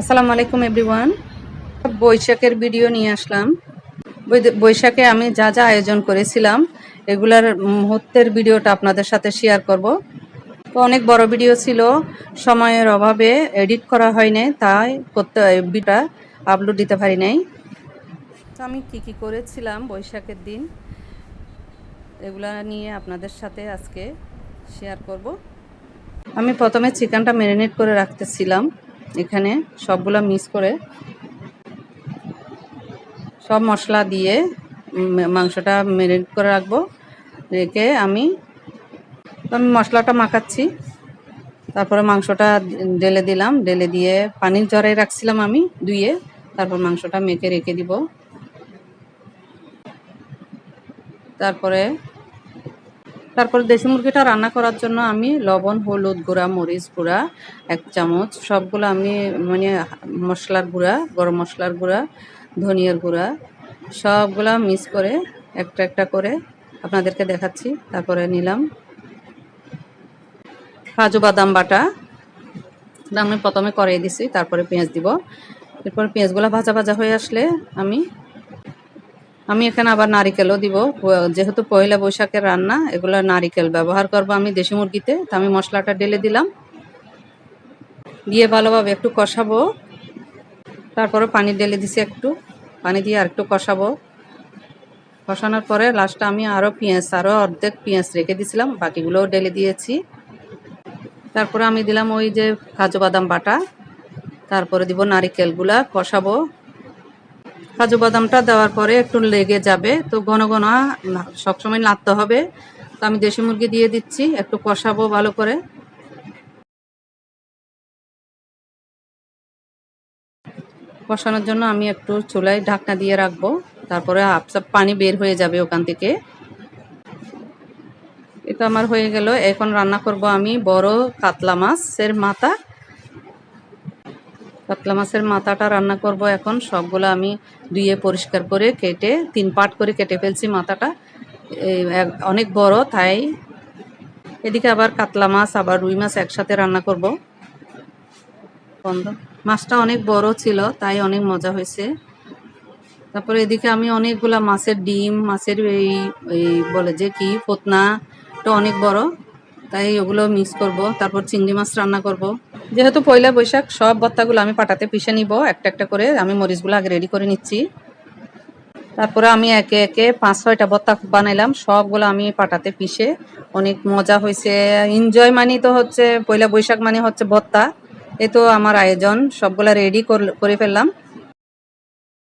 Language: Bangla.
আসসালামু আলাইকুম, এভরিওয়ান। বৈশাখের ভিডিও নিয়ে আসলাম। বৈশাখে আমি যা যা আয়োজন করেছিলাম, এগুলার মুহূর্তের ভিডিওটা আপনাদের সাথে শেয়ার করব। তো অনেক বড় ভিডিও ছিল, সময়ের অভাবে এডিট করা হয়নি, তাই করতে ভিডিওটা আপলোড দিতে পারি নাই। তো আমি কি কি করেছিলাম বৈশাখের দিন, এগুলা নিয়ে আপনাদের সাথে আজকে শেয়ার করব। আমি প্রথমে চিকেনটা ম্যারিনেট করে রাখতেছিলাম। এখানে সবগুলো মিক্স করে সব মশলা দিয়ে মাংসটা ম্যারিনেট করে রাখব। রেখে আমি আমি মশলাটা মাখাচ্ছি। তারপরে মাংসটা ঢেলে দিলাম। ঢেলে দিয়ে পানির জ্বরে রাখছিলাম আমি ধুয়ে। তারপর মাংসটা মেখে রেখে দিব। তারপরে তারপর দেশি মুরগিটা রান্না করার জন্য আমি লবণ, হলুদ গুঁড়া, মরিচ গুঁড়া, এক চামচ, সবগুলো আমি মানে মশলার গুঁড়া, গরম মশলার গুঁড়া, ধনিয়ার গুঁড়া, সবগুলা মিক্স করে একটা একটা করে আপনাদেরকে দেখাচ্ছি। তারপরে নিলাম কাজু বাদাম বাটা। আমি প্রথমে করিয়ে দিছি, তারপরে পেঁয়াজ দিব। এরপর পেঁয়াজগুলো ভাজা ভাজা হয়ে আসলে আমি আমি এখানে আবার নারিকেলও দিব। যেহেতু পয়লা বৈশাখের রান্না, এগুলো নারিকেল ব্যবহার করব আমি দেশি মুরগিতে। তো আমি মশলাটা ঢেলে দিলাম। দিয়ে ভালোভাবে একটু কষাবো। তারপরে পানি ঢেলে দিছি একটু। পানি দিয়ে আর একটু কষাবো। কষানোর পরে লাস্টে আমি আরও পেঁয়াজ আরও অর্ধেক পেঁয়াজ রেখে দিয়েছিলাম বাকিগুলোও ঢেলে দিয়েছি। তারপরে আমি দিলাম ওই যে কাজু বাদাম বাটা। তারপরে দিব নারিকেলগুলা কষাবো। কাজু বাদামটা দেওয়ার পরে একটু লেগে যাবে। তো ঘন ঘন সবসময় নাড়তে হবে। তো আমি দেশি মুরগি দিয়ে দিচ্ছি, একটু কষাবো ভালো করে। কষানোর জন্য আমি একটু চুলায় ঢাকনা দিয়ে রাখব। তারপরে আপসাপ পানি বের হয়ে যাবে ওখান থেকে। এটা আমার হয়ে গেল। এখন রান্না করব আমি বড় কাতলা মাছের মাথা। কাতলা মাছের মাথাটা রান্না করব এখন। সবগুলো আমি ধুয়ে পরিষ্কার করে কেটে, তিন পাট করে কেটে ফেলছি মাথাটা। অনেক বড়, তাই এদিকে আবার কাতলা মাছ, আবার রুই মাছ একসাথে রান্না করব। বন্ধ। মাছটা অনেক বড় ছিল, তাই অনেক মজা হয়েছে। তারপরে এদিকে আমি অনেকগুলা মাছের ডিম, মাছের এই এই বলে যে কি পোতনা তো অনেক বড়। তাই ওগুলো মিক্স করব। তারপর চিংড়ি মাছ রান্না করব। যেহেতু পয়লা বৈশাখ, সব ভর্তাগুলো আমি পাটাতে পিষে নিব। একটা একটা করে আমি মরিচগুলো আগে রেডি করে নিচ্ছি। তারপরে আমি একে একে পাঁচ, ছয়টা ভর্তা বানাইলাম। সবগুলো আমি পাটাতে পিষে অনেক মজা হয়েছে। এনজয় মানে তো হচ্ছে পয়লা বৈশাখ মানে হচ্ছে ভর্তা এ তো আমার আয়োজন। সবগুলা রেডি করে ফেললাম।